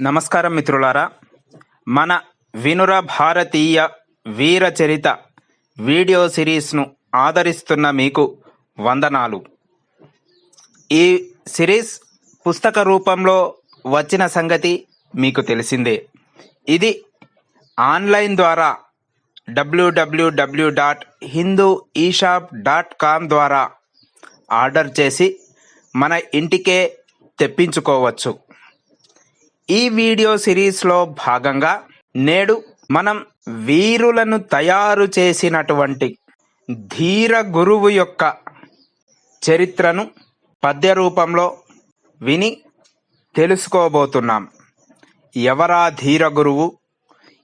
నమస్కారం మిత్రులారా. మన వినుర భారతీయ వీర చరిత వీడియో సిరీస్ను ఆదరిస్తున్న మీకు వందనాలు. ఈ సిరీస్ పుస్తక రూపంలో వచ్చిన సంగతి మీకు తెలిసిందే. ఇది ఆన్లైన్ ద్వారా డబ్ల్యూడబ్ల్యూడబ్ల్యూ dot Hindu eshop dot com ద్వారా ఆర్డర్ చేసి మన ఇంటికే తెప్పించుకోవచ్చు. ఈ వీడియో సిరీస్లో భాగంగా నేడు మనం వీరులను తయారు చేసినటువంటి ధీర గురువు యొక్క చరిత్రను పద్య రూపంలో విని తెలుసుకోబోతున్నాం. ఎవరా ధీర గురువు?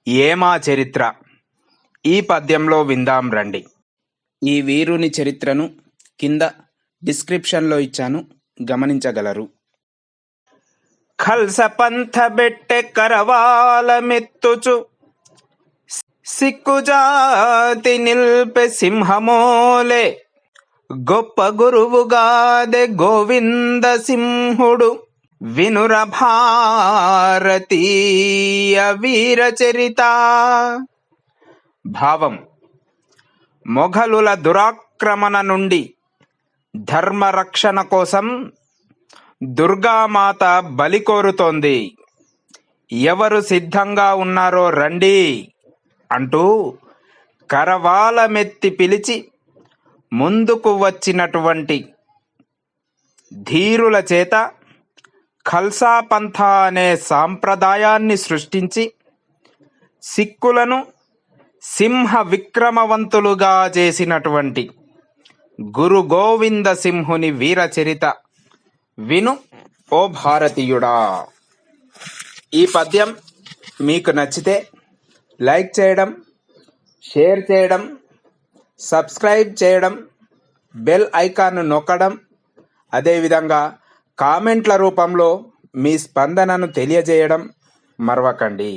ఏమా చరిత్ర? ఈ పద్యంలో విందాం రండి. ఈ వీరుని చరిత్రను కింద డిస్క్రిప్షన్లో ఇచ్చాను గమనించగలరు. ఖల్స పంథ బెట్టె కరవాలమెత్తుచు సిక్కుజాతి సిక్కు జాతి నిల్పె సింహమోలే. గొప్ప గురువుగాదె గోవింద సింహుడు. వినుర భారతీయ వీర చరిత భావం. మొఘలుల దురాక్రమణ నుండి ధర్మరక్షణ కోసం దుర్గామాత బలి కోరుతోంది. ఎవరు సిద్ధంగా ఉన్నారో రండి అంటూ కరవాలమెత్తి పిలిచి ముందుకు వచ్చినటువంటి ధీరుల చేత ఖల్సా పంథ అనే సాంప్రదాయాన్ని సృష్టించి సిక్కులను సింహ విక్రమవంతులుగా చేసినటువంటి గురు గోవింద సింహుని వీరచరిత విను ఓ భారతీయుడా. ఈ పద్యం మీకు నచ్చితే లైక్ చేయడం షేర్ చేయడం సబ్స్క్రైబ్ చేయడం బెల్ ఐకాన్ను నొక్కడం అదేవిధంగా కామెంట్ల రూపంలో మీ స్పందనను తెలియజేయడం మరవకండి.